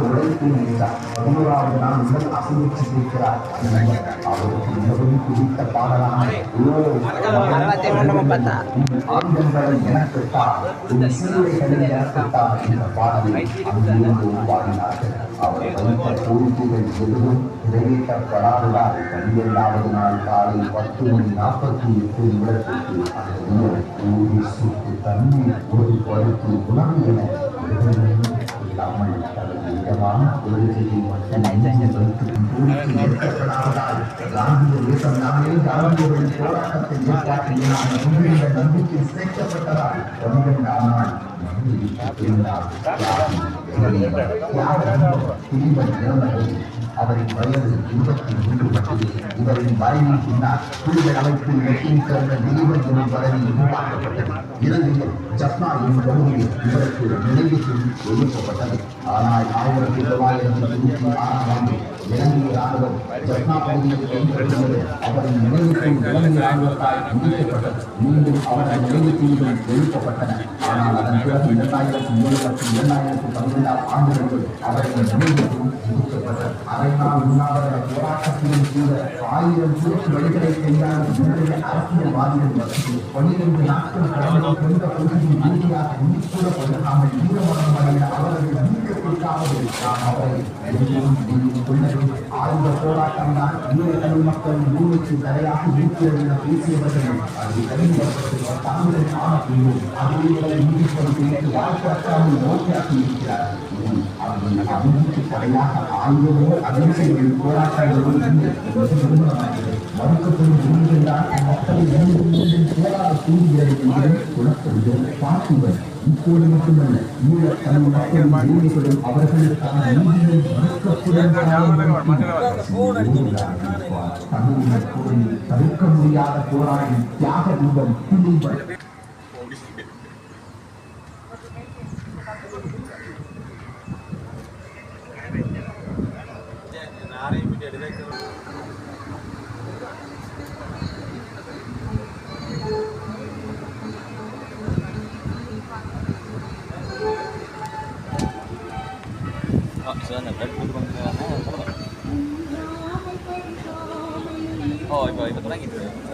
உழைப்பு நினைத்தார் பதினோராவது நாள் அசைவிச்சு கேட்கிறார் அவருக்கு மிகவும் பிடித்த பாடலான ஓ எனக்குத்தார் உன் சீலைகளை எனக்குத்தார் என்ற பாடலை அங்கிருந்து பாடினார்கள் அவர் வைத்த கோரிக்கைகள் எதுவும் நிறைவேற்றப்படாததால் பன்னிரெண்டாவது நாள் காலை பத்து மணி நாற்பத்தி எட்டு நிமிடத்திற்கு அந்த உணவு சுட்டு தண்ணீர் ஒரு படுத்து உணவு என இல்லாமல் தனது இதமான ஏற்கப்படாததால் காந்திய போராட்டத்தை நம்பிக்கை பன்னிரெண்டாம் நாள் அவரின் வயது இருபத்தி மூன்று மட்டுமே இவரின் மறைவின் பின்னால் புலிகள் அமைப்பில் வெற்றி சேர்ந்த தெய்வம் எனும் பதவி உருவாக்கப்பட்டது. இறுதியில் ஜப்னா எனும் பகுதியில் இவருக்கு நினைவு சொல்லி ஒதுக்கப்பட்டது. ஆனால் ஆயிரத்தி தொள்ளாயிரத்தி தொண்ணூற்றி ஆறாம் ஆண்டு இலங்கை ராணுவம் ஜப்னா பகுதியை கைப்பற்றியது அவரின் நினைவுக்கு இலங்கை ராணுவத்தால் மீண்டும் அவரது நினைவு தீவுகள் எழுப்பப்பட்டன ஆனால் அதன் பிறகு இரண்டாயிரத்தி ஏழு மற்றும் இரண்டாயிரத்தி ஆண்டுகளில் அவரது நினைவுக்கும் அரை நாள் உண்ணாவிரத போராட்டத்திலும் கூட ஆயிரம் பேர் வழிகளை கையாளும் இன்றைய அரசியல்வாதிகள் மற்றும் பன்னிரண்டு நாட்கள் கடந்த கொண்ட பகுதியில் இறுதியாக அவர்கள் ஆயுத போராட்டம் தான் ஈழத்தமிழ் மக்கள் பூமிக்கு தடையாக இருக்கிறது என பேசியவர்கள் அது கடினப்பட்டு தாங்கள் காணக்கூடிய அதுவே நீதிப்பது குறித்து நோக்கியாக்கி இருக்கிறார்கள் அவர்கள் அபிவிருத்தி தடையாக ஆயுதமோ அகிம்சைகள் போராட்டங்களோ மறுக்கப்படும் தான் மக்களை போராட இப்போது மட்டுமல்ல ஈழ தமிழ் மக்கள் உரிமைகளும் அவர்களுக்கான நீதியை மறுக்கப்படும் தமிழ் மக்களின் தவிர்க்க முடியாத போராடி தியாக 哦，一百块钱一个。